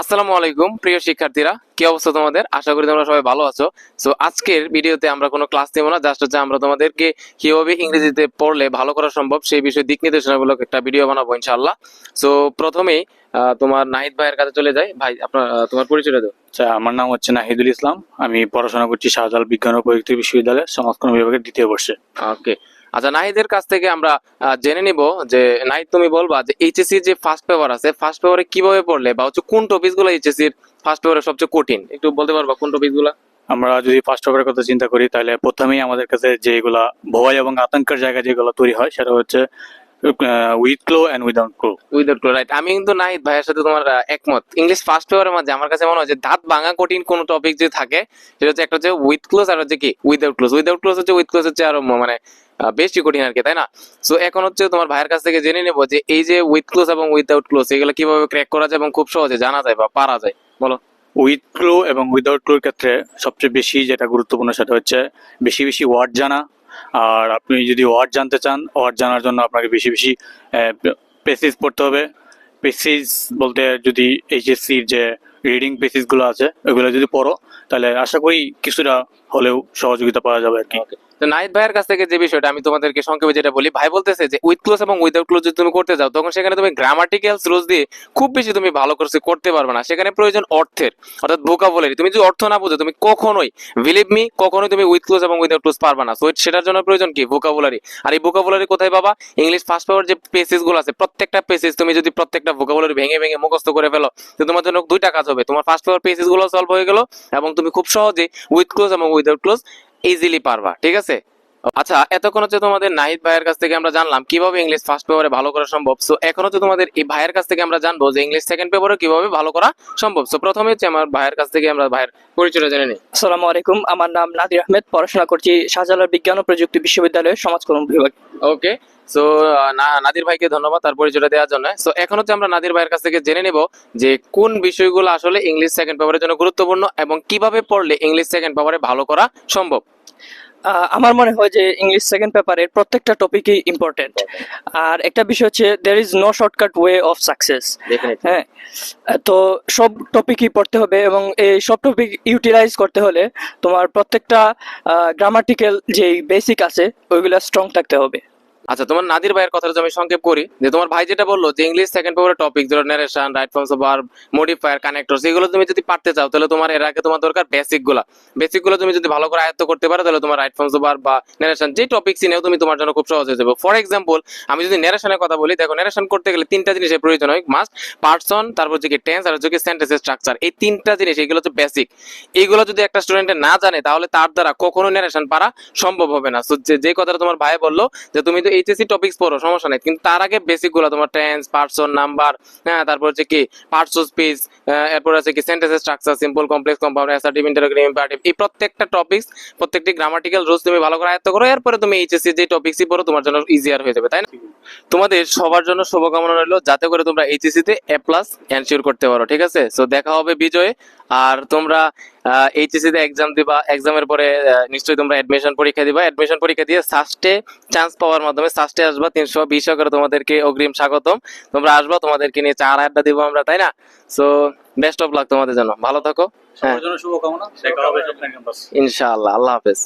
আসসালামু আলাইকুম প্রিয় শিক্ষার্থীরা। কি অবস্থা তোমাদের? আশা করি তোমরা সবাই ভালো আছো। সো আজকের ভিডিওতে আমরা কোনো ক্লাস দেবো না জাস্ট হচ্ছে আমরা তোমাদেরকে কীভাবে ইংরেজিতে পড়লে ভালো করা সম্ভব সেই বিষয়ে দিক নির্দেশনামূলক একটা ভিডিও বানাবো ইনশাআল্লাহ। সো প্রথমেই তোমার নাহিদ ভাইয়ের কাছে চলে যাই। ভাই আপনার তোমার পরিচয়টা দাও। আচ্ছা আমার নাম হচ্ছে নাহিদুল ইসলাম। আমি পড়াশোনা করছি শাহজালাল বিজ্ঞান ও প্রযুক্তি বিশ্ববিদ্যালয়ে সমাজকর্ম বিভাগের দ্বিতীয় বর্ষে। ওকে আচ্ছা নাহিদের কাছ থেকে আমরা জেনে নিব যে, নাহিদ তুমি বলবা যে এইচএসসি যে ফার্স্ট পেপার আছে ফার্স্ট পেপারে কীভাবে পড়লে বা হচ্ছে কোন টপিকসগুলো এইচএসসির ফার্স্ট পেপারে সবচেয়ে কঠিন? একটু বলতে পারবা কোন টপিকসগুলা? আমরা যদি ফার্স্ট পেপারের কথা চিন্তা করি, তাহলে প্রথমেই আমাদের কাছে যেগুলা ভয় এবং আতঙ্কের জায়গা যেগুলো তৈরি হয়, সেটা হচ্ছে with clause and without clause without clause right আমি কিন্তু নাহিদ ভাইয়ের সাথে তোমার একমত। ইংলিশ ফার্স্ট পেপারের মাঝে আমার কাছে মনে হয় যে দাঁত ভাঙা কঠিন কোন টপিক যে থাকে সেটা হচ্ছে একটা হচ্ছে উইথ ক্লোজ আর হচ্ছে কি? উইদাউট ক্লোজ উইদাউট ক্লোজ হচ্ছে উইথ ক্লোজ হচ্ছে আরও মানে বেশি কঠিন আর কি তাই না? সো এখন হচ্ছে তোমার ভাইয়ের কাছ থেকে জেনে নেব যে এই যে উইথ ক্লোজ এবং উইদাউট ক্লোজ এগুলো কীভাবে ক্র্যাক করা যায় এবং খুব সহজে জানা যায় বা পারা যায়? বলো। উইথ ক্লো এবং উইদাউট ক্লোর ক্ষেত্রে সবচেয়ে বেশি যেটা গুরুত্বপূর্ণ সেটা হচ্ছে বেশি বেশি ওয়ার্ড জানা আর আপনি যদি ওয়ার্ড জানতে চান, ওয়ার্ড জানার জন্য আপনাকে বেশি বেশি পেসিস পড়তে হবে। পেসিস বলতে যদি এইচএসসির যে রিডিং পেসিসগুলো আছে ওগুলো যদি পড়ো, তাহলে আশা করি কিছুটা হলেও সহযোগিতা পাওয়া যাবে আর কি। তো নাহিদ ভাইয়ের কাছ থেকে যে বিষয়টা আমি তোমাদেরকে সংক্ষেপে যেটা বলি, ভাই বলতেছে যে উইথ ক্লোজ এবং উইদাউট ক্লোজ যদি তুমি করতে যাও, তখন সেখানে তুমি গ্রামাটিক্যালস রোজ দিয়ে খুব বেশি তুমি ভালো করে করতে পারবে না। সেখানে প্রয়োজন অর্থের, অর্থাৎ ভোকাবুলারি তুমি যদি অর্থ না বুঝো, তুমি কখনোই বিলিভ মি কখনোই তুমি উইথ ক্লোজ এবং উইদাউট ক্লোজ পারবে না। সো সেটার জন্য প্রয়োজন কি? ভোকাবুলারি আর এই ভোকাবুলারি কোথায় পাবা? ইংলিশ ফার্স্ট পেপার যে পেসেসগুলো আছে, প্রত্যেকটা পেসেস তুমি যদি প্রত্যেকটা ভোকাবুলারি ভেঙে ভেঙে মুখস্থ করে ফেলো, তো তোমার জন্য দুইটা কাজ হবে। তোমার ফার্স্ট ফ্লোর পেসেসগুলো সলভ হয়ে গেল এবং তুমি খুব সহজে উইথ ক্লোজ এবং উইদাউট ক্লোজ ইজিলি পারবা, ঠিক আছে? আচ্ছা এতক্ষণ হচ্ছে তোমাদের নাহিদ ভাইয়ের কাছ থেকে আমরা জানলাম কীভাবে ইংলিশ ফার্স্ট পেপারে ভালো করা সম্ভব সো এখন হচ্ছে তোমাদের এই ভাইয়ের কাছ থেকে আমরা জানব যে ইংলিশ সেকেন্ড পেপারে কীভাবে ভালো করা সম্ভব সো প্রথমে হচ্ছে আমার ভাইয়ের কাছ থেকে আমরা ভাইয়ের পরিচয়টা জেনে নিই। আসসালামু আলাইকুম আমার নাম নাদির আহমেদ পড়াশোনা করছি শাহজালাল বিজ্ঞান ও প্রযুক্তি বিশ্ববিদ্যালয়ের সমাজকর্ম বিভাগ। ওকে সো নাদির ভাইকে ধন্যবাদ তার পরিচয়টা দেওয়ার জন্য। সো এখন হচ্ছে আমরা নাদির ভাইয়ের কাছ থেকে জেনে নেব যে কোন বিষয়গুলো আসলে ইংলিশ সেকেন্ড পেপারের জন্য গুরুত্বপূর্ণ এবং কীভাবে পড়লে ইংলিশ সেকেন্ড পেপারে ভালো করা সম্ভব। আমার মনে হয় যে ইংলিশ সেকেন্ড পেপারের প্রত্যেকটা টপিকই ইম্পর্টেন্ট আর একটা বিষয় হচ্ছে there is no shortcut way of success হ্যাঁ তো সব টপিকই পড়তে হবে এবং এই সব টপিক ইউটিলাইজ করতে হলে তোমার প্রত্যেকটা গ্রামাটিক্যাল যেই বেসিক আছে ওইগুলো স্ট্রং থাকতে হবে। আচ্ছা তোমার নাদির ভাইয়ের কথাটা আমি সংক্ষেপ করি, যে তোমার ভাই যেটা বলল যে ইংলিশ সেকেন্ড পেপারের টপিক যেটা narration right forms of verb modifier connector এগুলো তুমি যদি পারতে চাও, তাহলে তোমার এর আগে তোমার দরকার বেসিকগুলা। বেসিকগুলো তুমি যদি ভালো করে আয়ত্ত করতে পারো, তাহলে তোমার রাইট ফর্মস অফ ভার্ব বা নারেশন যে টপিক নেও তুমি তোমার জন্য খুব সহজ হয়ে যাবে। ফর এক্সাম্পল আমি যদি নারেশনের কথা বলি, দেখো নারেশন করতে গেলে তিনটা জিনিসের প্রয়োজন হয়। মাস্ট পার্সন তারপর হচ্ছে কি টেন্স আর হচ্ছে কি সেন্টেন্সের স্ট্রাকচার এই তিনটা জিনিস, এগুলো হচ্ছে বেসিক এইগুলো যদি একটা স্টুডেন্টের না জানে, তাহলে তার দ্বারা কখনো নারেশন পারা সম্ভব হবে না। যে যে কথাটা তোমার ভাই বলল, যে তুমি তো এইচএসসি টপিকস পড়ো, সমস্যা নেই। কিন্তু তার আগে বেসিকগুলো তোমার টেন্স পার্সন নাম্বার হ্যাঁ তারপর হচ্ছে কি পার্টস অফ স্পিচ এরপর আছে কি সেন্টেন্সের structure simple complex compound assertive interrogative imperative এই প্রত্যেকটা টপিকস প্রত্যেকটি গ্রামাটিক্যাল রুলস তুমি ভালো করে আয়ত্ত করো, এরপরে তুমি এইচএসসি যে টপিকসই পড়ো, তোমার জন্য ইজিয়ার হয়ে যাবে, তাই না? তোমাদের সবার জন্য শুভকামনা রইল, যাতে করে তোমরা এইচএসসি তে এ প্লাস এনশিওর করতে পারো, ঠিক আছে? সো দেখা হবে বিজয়ে, আর তোমরা এইচএসসি তে এক্সাম দিবা এক্সামের পরে নিশ্চয়ই তোমরা অ্যাডমিশন পরীক্ষা দিবা। অ্যাডমিশন পরীক্ষা দিয়ে সাস্টে চান্স পাওয়ার মাধ্যমে সাস্টে আসবা তিনশো বিশ করে তোমাদেরকে অগ্রিম স্বাগতম। তোমরা আসবা তোমাদেরকে নিয়ে চার আড্ডা দিব আমরা তাই না? সো বেস্ট অফ লাক তোমাদের জন্য। ভালো থাকো। হ্যাঁ। ইনশাআল্লাহ আল্লাহ হাফেজ।